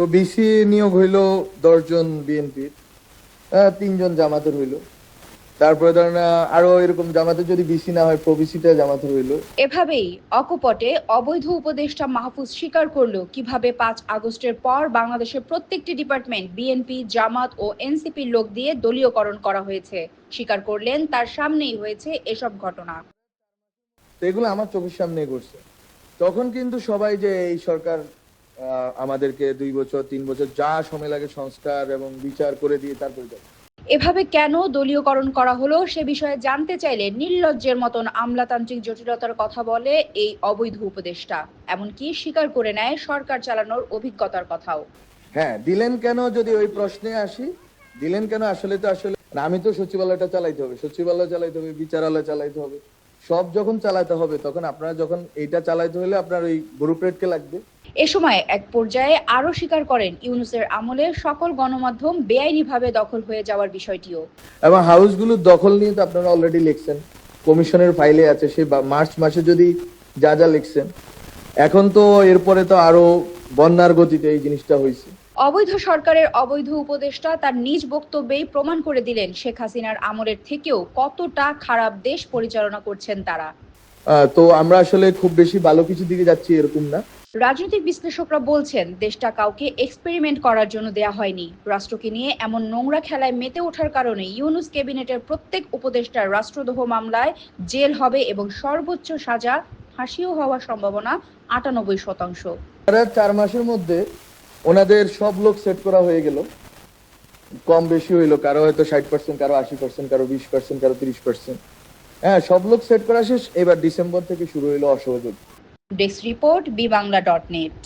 তো বিসি নিয়োগ হইল দশজন বিএনপির তিনজন জামাতের হইল। তারপরে ধরেন আরও এরকম জামাতের যদি বিসি না হয় প্রবিসিটা জামাতের হইল। এভাবেই অকপটে অবৈধ উপদেষ্টা মাহফুজ স্বীকার করল কীভাবে পাঁচ আগস্টের পর বাংলাদেশের প্রত্যেকটি ডিপার্টমেন্ট বিএনপি জামাত ও এনসিপির লোক দিয়ে দলীয়করণ করা হয়েছে। স্বীকার করলেন তার সামনেই হয়েছে এসব ঘটনা। তো এগুলো আমার চোখের সামনে ঘটছে। তখন কিন্তু সবাই যে এই সরকার আমাদেরকে দুই বছর তিন বছর যা সময় লাগে সংস্কার এবং বিচার করে দিয়ে তারপরে যাবে। এভাবে কেন দলীয়করণ করা হলো সে বিষয়ে জানতে চাইলে নির্লজ্জের মতন আমলাতান্ত্রিক জটিলতার কথা বলে এই অবৈধ উপদেষ্টা। এমনকি স্বীকার করে নেয় সরকার চালানোর অভিজ্ঞতার কথাও। হ্যাঁ দিলেন কেন যদি ওই প্রশ্নে আসি? দিলেন কেন? আসলে তো আসলে আমি তো সচিবালয়টা চালাইতে হবে। সচিবালয় চালাইতে হবে বিচারালয় চালাইতে হবে। সব যখন চালাতে হবে তখন আপনারা যখন এইটা চালাইতে হলে আপনার ওই গ্রুপ রেটকে লাগবে। এ সময় এক পর্যায়ে আরও স্বীকার করেন ইউনুসের আমলে সকল গণমাধ্যম বেআইনিভাবে দখল হয়ে যাওয়ার বিষয়টিও। এবং হাউসগুলো দখল নিয়ে তো আপনারা অলরেডি লিখছেন। কমিশনের ফাইলে আছে সে মার্চ মাসে যদি যা যা লিখছেন। এখন তো এরপরে তো আরও বন্যার গতিতে এই জিনিসটা হয়েছে অবৈধ সরকারের অবৈধ উপদেষ্টা তার নিজ বক্তব্যেই প্রমাণ করে দিলেন শেখ হাসিনার আমলের থেকেও কতটা খারাপ দেশ পরিচালনা করছেন তারা। তো আমরা আসলে খুব বেশি ভালো কিছু দিকে যাচ্ছি এরকম না। রাজনৈতিক বিশ্লেষকরা বলছেন, দেশটা কাউকে এক্সপেরিমেন্ট করার জন্য দেয়া হয়নি। রাষ্ট্রকে নিয়ে এমন নোংরা খেলায় মেতে ওঠার কারণে ইউনুস ক্যাবিনেটের প্রত্যেক উপদেষ্টার রাষ্ট্রদ্রোহ মামলায় জেল হবে এবং সর্বোচ্চ সাজা, ফাঁসিও হওয়ার সম্ভাবনা আটানব্বই শতাংশ। চার মাসের মধ্যে ওনাদের সব লোক সেট করা হয়ে গেল। কম বেশি হইল, কারও হয়তো ষাট পার্সেন্ট কারও আশি পার্সেন্ট কারও বিশ পার্সেন্ট কারও তিরিশ পার্সেন্ট হ্যাঁ সব লোক সেট করা শেষ। এবার ডিসেম্বর থেকে শুরু হইল অসহযোগ। desk report B Bangla dot net